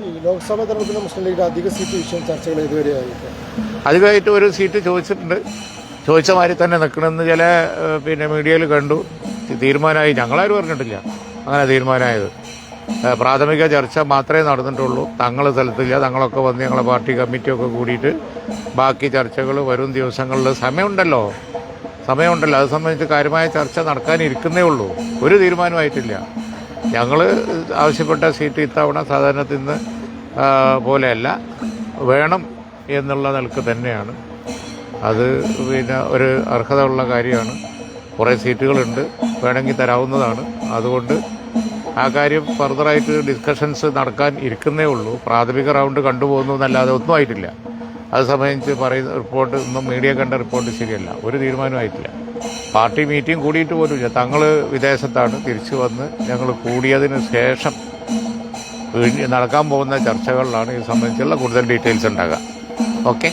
ലോക്സഭാ തെരഞ്ഞെടുപ്പിന് മുസ്ലിം ലീഗിന്റെ അധിക സീറ്റ് വിഷയം ചർച്ചകൾ ഇതുവരെയായി അധികമായിട്ട് ഒരു സീറ്റ് ചോദിച്ചിട്ടുണ്ട്. ചോദിച്ച മാതിരി തന്നെ നിൽക്കണമെന്ന് ചില പിന്നെ മീഡിയയിൽ കണ്ടു. തീരുമാനമായി. ഞങ്ങളാരും പറഞ്ഞിട്ടില്ല അങ്ങനെ തീരുമാനമായത്. പ്രാഥമിക ചർച്ച മാത്രമേ നടന്നിട്ടുള്ളൂ. തങ്ങൾ സ്ഥലത്തില്ല. തങ്ങളൊക്കെ വന്ന് ഞങ്ങളെ പാർട്ടി കമ്മിറ്റിയൊക്കെ കൂടിയിട്ട് ബാക്കി ചർച്ചകൾ വരും ദിവസങ്ങളിൽ. സമയമുണ്ടല്ലോ. സമയമുണ്ടല്ലോ. അത് സംബന്ധിച്ച് കാര്യമായ ചർച്ച നടക്കാനിരിക്കുന്നേ ഉള്ളൂ. ഒരു തീരുമാനമായിട്ടില്ല. ഞങ്ങൾ ആവശ്യപ്പെട്ട സീറ്റ് ഇത്തവണ സാധാരണത്തിൽ നിന്ന് പോലെയല്ല. വേണം എന്നുള്ള നിലയ്ക്ക് തന്നെയാണ്. അത് പിന്നെ ഒരു അർഹത ഉള്ള കാര്യമാണ്. കുറേ സീറ്റുകളുണ്ട്. വേണമെങ്കിൽ തരാവുന്നതാണ്. അതുകൊണ്ട് ആ കാര്യം ഫർദറായിട്ട് ഡിസ്കഷൻസ് നടക്കാൻ ഇരിക്കുന്നേ ഉള്ളൂ. പ്രാഥമിക റൗണ്ട് കണ്ടുപോകുന്നു എന്നല്ലാതെ ഒന്നും ആയിട്ടില്ല. അത് സംബന്ധിച്ച് പറയുന്ന റിപ്പോർട്ട് ഒന്നും മീഡിയ കണ്ട റിപ്പോർട്ട് ശരിയല്ല. ഒരു തീരുമാനമായിട്ടില്ല പാർട്ടി മീറ്റിംഗ് കൂടിയിട്ട് പോലുമില്ല തങ്ങൾ വിദേശത്താണ്. തിരിച്ചു വന്ന് ഞങ്ങൾ കൂടിയതിന് ശേഷം നടക്കാൻ പോകുന്ന ചർച്ചകളിലാണ് ഇത് സംബന്ധിച്ചുള്ള കൂടുതൽ ഡീറ്റെയിൽസ് ഉണ്ടാകുക. ഓക്കെ?